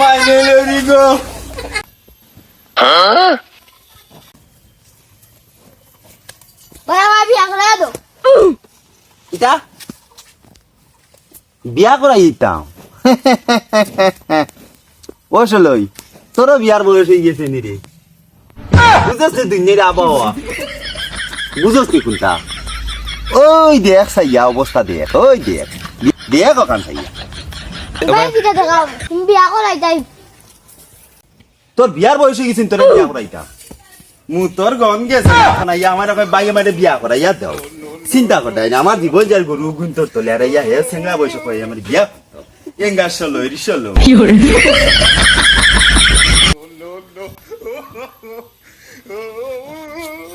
মাই lorry গো বাবা বিয়া করে দো ইটা বিয়া করাই দিতাম ও চলই তোরও বিয়ার বয়স হয়ে গেছে নি রে। বুঝছ দুনিয়ার আবহাওয়া। বুঝছ কোনটা? ওই দেখ সাইয়া অবস্থা দেখ ওই দেখ। দেখ ওখান সাইয়া। বিয়া করাই তাই তোর বিয়ার বয়স হয়ে গেছিস তোর বিয়া করাইতাম মু তোর গন গেছে এখন আইয়া আমার বাইরে মারে বিয়া করাইয়া দাও। চিন্তা না আমার জীবন যার গরু তোলে আর ইয়া হে সেঙ্গা বয়স কই আমার বিয়া এঙ্গা চলো এরি চলো।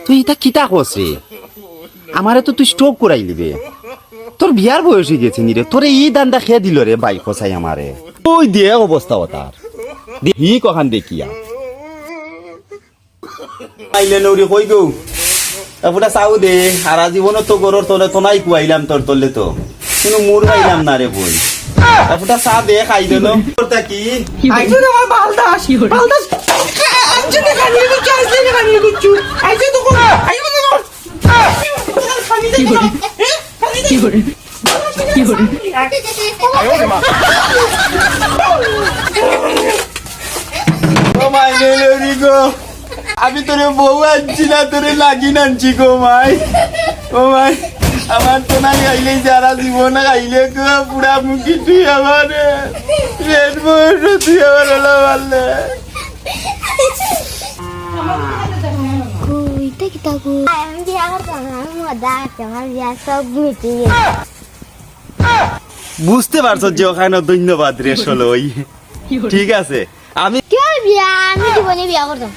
তুই এটা কিতা কসে? আমারে তো তুই স্ট্রোক করাই নিবে তোর বিয়ার বয়স হয়ে গেছে নি রে তোরে এই দান্দা খেয়ে দিল রে বাইক কসাই আমারে। ওই দিয়ে অবস্থা ও তার। হি কখান দেখিয়া। আইলে নৌরি কই গো? তারপরে চাও দে সারা জীবনত তো গরর তোলে তো নাই কুয়াইলাম তোর তোলে তো। কিন্তু মুর খাইলাম না রে বই। তারপরে চা দে খাই দিল তোরটা কি? আমার নিয়ে গুচ্ছু আইসো তো কোন তো কোন কি করে? গো। আমি তোরে বউ আনছি না, তোরে লাগি আনছি গো মাই। ও মাই, আমার তো না গাইলে যারা জীবন গাইলে পুরা মুখি তুই আমার তুই আমার কইতে bu. মজা আছে আমার বিয়া সব মিটি বুঝতে পারছ যে ওখানে ধন্যবাদ রে ষোলোই। ঠিক আছে। আমি কি বিয়া? আমি জীবনে বিয়া করতাম?